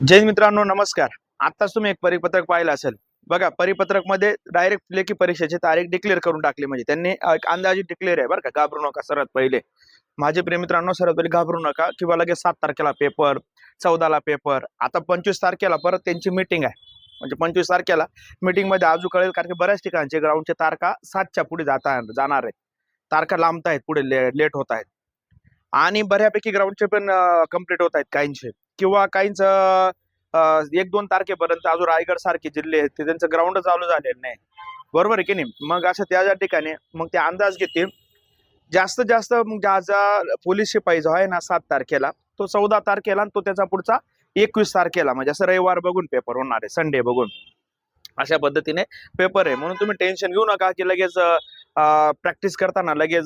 जैन मित्रांनो नमस्कार. आताच तुम्ही एक परिपत्रक पाहिलं असेल. बघा परिपत्रकमध्ये डायरेक्ट लेखी परीक्षेची तारीख डिक्लेअर करून टाकली. म्हणजे त्यांनी एक अंदाजी डिक्लेअर आहे बरं का. घाबरू नका सर्वात पहिले. माझे प्रेमित्रांनो सर्वात पहिले घाबरू नका. किंवा लगेच सात तारखेला पेपर चौदाला पेपर आता पंचवीस तारखेला परत त्यांची मीटिंग आहे. म्हणजे पंचवीस तारखेला मीटिंगमध्ये कळेल कारण की बऱ्याच ठिकाणचे ग्राउंडचे तारखा सातच्या पुढे जाता जाणार आहेत. तारखा लांबत आहेत पुढे लेट होत आहेत. आणि बऱ्यापैकी ग्राउंडचे पण कंप्लीट होत आहेत काहींचे. किंवा काहींच एक दोन तारखेपर्यंत अजून रायगड सारखे जिल्हे आहेत ते त्यांचं ग्राउंड चालू झालेलं नाही. बरोबर आहे की नाही? मग असं त्या ज्या ठिकाणी मग ते अंदाज घेतील. जास्तीत जास्त मग ज्याचा पोलीस शिपाई जो आहे ना सात तारखेला तो चौदा तारखेला आणि तो त्याचा पुढचा एकवीस तारखेला म्हणजे असं रविवार बघून पेपर होणार आहे संडे बघून. अशा पद्धतीने पेपर आहे. म्हणून तुम्ही टेन्शन घेऊ नका की लगेच प्रॅक्टिस करताना लगेच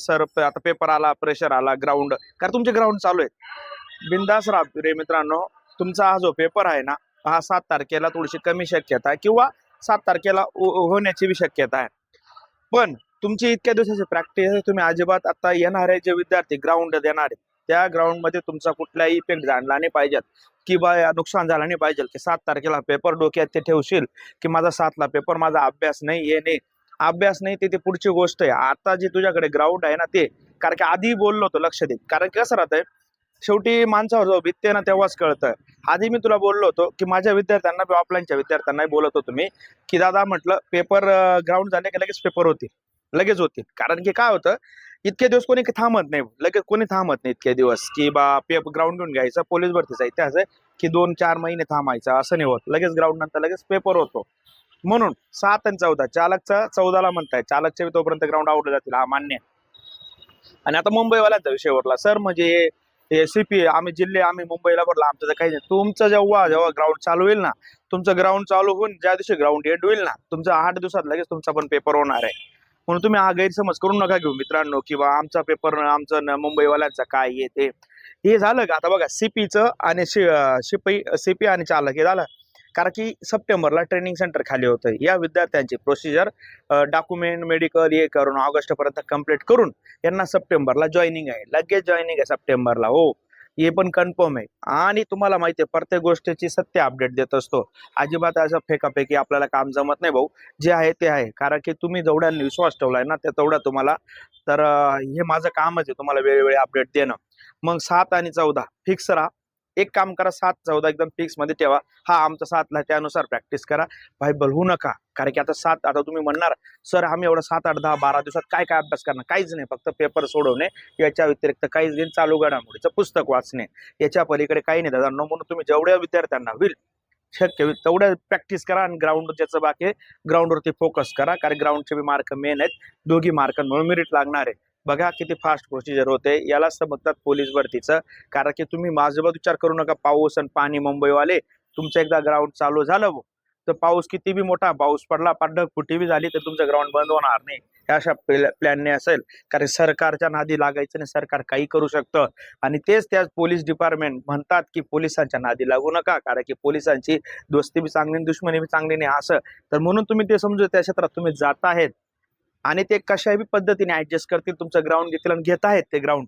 सर आता पेपर आला प्रेशर आला ग्राउंड कारण तुमचे ग्राउंड चालू आहे बिंदास राब रे मित्रांनो तुमचा हा जो पेपर आहे ना हा सात तारखेला थोडीशी कमी शक्यता आहे किंवा सात तारखेला हो, होण्याची बी शक्यता आहे. पण तुमची इतक्या दिवसाची प्रॅक्टिस तुम्ही अजिबात आता येणारे जे विद्यार्थी ग्राउंड देणारे त्या ग्राउंडमध्ये तुमचा कुठलाही इफेक्ट जाणला नाही पाहिजेत की बा नुकसान झालं नाही पाहिजे की सात तारखेला पेपर डोक्यात ते ठेवशील की माझा सातला पेपर माझा अभ्यास नाही हे नाही. अभ्यास नाही ते पुढची गोष्ट आहे. आता जे तुझ्याकडे ग्राउंड आहे ना ते कारण की आधी बोललो होतो लक्ष दे. कारण की कसं राहतंय शेवटी माणसावर जो भित्ते ना तेव्हाच कळतं. आधी मी तुला बोललो होतो की माझ्या विद्यार्थ्यांना ऑफलाईनच्या विद्यार्थ्यांना बोलत होतो मी की दादा म्हटलं पेपर ग्राउंड झाले की लगेच पेपर होतील. लगेच होतील. कारण की काय होतं इतके दिवस कोणी थांबत नाही. लगेच कोणी थांबत नाही इतके दिवस की बा पेपर ग्राउंड घेऊन घ्यायचं पोलीस भरतीचा इतिहास आहे की दोन चार महिने थांबायचा. असं नाही होत. लगेच ग्राउंड नंतर लगेच पेपर होतो. म्हणून सात आणि चौदा चालकचा चौदाला म्हणताय. चालकच्या तोपर्यंत ग्राउंड आवडले जातील हा मान्य आणि आता मुंबईवाल्यांचा विषय उरला. सर म्हणजे हे सीपी आम्ही जिल्हे आम्ही मुंबईला भरला आमचं तर काही नाही. तुमचं जेव्हा जेव्हा ग्राउंड चालू होईल ना तुमचं ग्राउंड चालू होऊन ज्या दिवशी ग्राउंड एंड होईल ना तुमचं आठ दिवसात लगेच तुमचा पण पेपर होणार आहे. म्हणून तुम्ही हा गैरसमज करू नका घेऊ मित्रांनो किंवा आमचा पेपर आमचं मुंबईवाल्यांचा काय येते ते. हे झालं का? आता बघा सीपीचं आणि शि सीपी आणि चालक हे झालं. कारण की सप्टेंबरला ट्रेनिंग सेंटर खाली होतं. या विद्यार्थ्यांची प्रोसिजर डॉक्युमेंट मेडिकल हे करून ऑगस्ट पर्यंत कंप्लीट करून यांना सप्टेंबरला जॉईनिंग आहे. लगेच जॉईनिंग आहे सप्टेंबरला हो. हे पण कन्फर्म आहे. आणि तुम्हाला माहिती आहे प्रत्येक गोष्टीची सत्य अपडेट देत असतो. अजिबात असं फेकाफेकी आपल्याला काम जमत नाही भाऊ. जे आहे ते आहे. कारण की तुम्ही जेवढ्या विश्वास ठेवलाय ना ते तेवढा तुम्हाला तर हे माझं कामच आहे तुम्हाला वेळोवेळी अपडेट देणं. मग सात आणि चौदा फिक्स राहा. एक काम करा सात चौदा एकदम फिक्समध्ये ठेवा. हा आमचा सातला ला त्यानुसार प्रॅक्टिस करा. भाई बलवू नका. कारण की आता सात आता तुम्ही म्हणणार सर आम्ही एवढं सात आठ दहा बारा दिवसात काय काय अभ्यास करणार? काहीच नाही. फक्त पेपर सोडवणे याच्या व्यतिरिक्त काहीच नाही. चालू घडामोडीचं पुस्तक वाचणे. याच्या पलीकडे काही नाही. दादा म्हणून तुम्ही जेवढ्या विद्यार्थ्यांना होईल शक्य होईल तेवढ्या प्रॅक्टिस करा आणि ग्राउंड ज्याचं बाकी ग्राउंडवरती फोकस करा. कारण ग्राउंडचे बी मार्क मेन आहेत. दोघी मार्क मिळून मेरिट लागणार आहे. बघा किती फास्ट प्रोसिजर होते. याला समजतात पोलीस भरतीचं. कारण की तुम्ही माझ्यासोबत विचार करू नका पाऊस आणि पाणी मुंबईवाले. तुमचं एकदा ग्राउंड चालू झालं तर पाऊस किती बी मोठा पाऊस पडला पाडक फुटी बी झाली तर तुमचं ग्राउंड बंद होणार नाही. ह्या अशा प्लॅनने असेल. कारण सरकारच्या नादी लागायचं नाही सरकार काही करू शकतं. आणि तेच त्याच पोलीस डिपार्टमेंट म्हणतात की पोलिसांच्या नादी लागू नका. कारण की पोलिसांची दोस्ती बी चांगली दुश्मनी बी चांगली नाही असं. तर म्हणून तुम्ही ते समजू त्या क्षेत्रात तुम्ही जात आहेत. आणि ते कशाही बी पद्धतीने ऍडजस्ट करतील तुमचं ग्राउंड घेतील आणि घेत आहेत ते ग्राउंड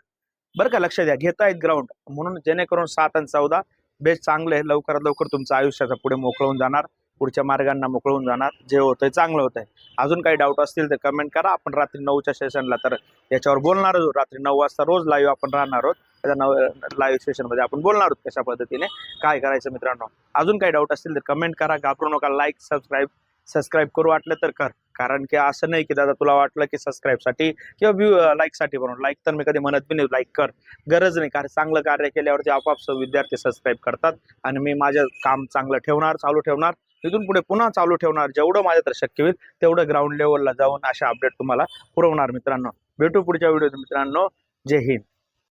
बरं का? लक्ष द्या. घेत आहेत ग्राउंड म्हणून जेणेकरून सात आणि चौदा बेस्ट चांगलं आहे. लवकरात लवकर तुमचं आयुष्याचा पुढे मोकळून जाणार. पुढच्या मार्गांना मोकळून जाणार. जे होतंय चांगलं होतंय. अजून काही डाऊट असतील तर कमेंट करा. आपण रात्री नऊच्या सेशनला तर याच्यावर बोलणार आहोत. रात्री नऊ वाजता रोज लाईव्ह आपण राहणार आहोत. त्या नव लाईव्ह सेशनमध्ये आपण बोलणार आहोत कशा पद्धतीने? काय करायचं मित्रांनो? अजून काही डाऊट असतील तर कमेंट करा. घाबरू नका. लाईक सबस्क्राईब सबस्क्राईब करू वाटलं तर कर. कारण की असं नाही की दादा तुला वाटलं की सबस्क्राईबसाठी किंवा व्ह्यू लाईकसाठी म्हणून बनवून. लाईक तर मी कधी म्हणत बी नाही लाईक कर. गरज नाही. कारण चांगलं कार्य केल्यावरती आपोआप स- विद्यार्थी सबस्क्राईब करतात. आणि मी माझं काम चांगलं ठेवणार चालू ठेवणार. तिथून पुढे पुन्हा चालू ठेवणार. जेवढं माझ्या तर शक्य होईल तेवढं ग्राउंड लेवलला जाऊन अशा अपडेट तुम्हाला पुरवणार मित्रांनो. भेटू पुढच्या व्हिडिओत मित्रांनो. जय हिंद.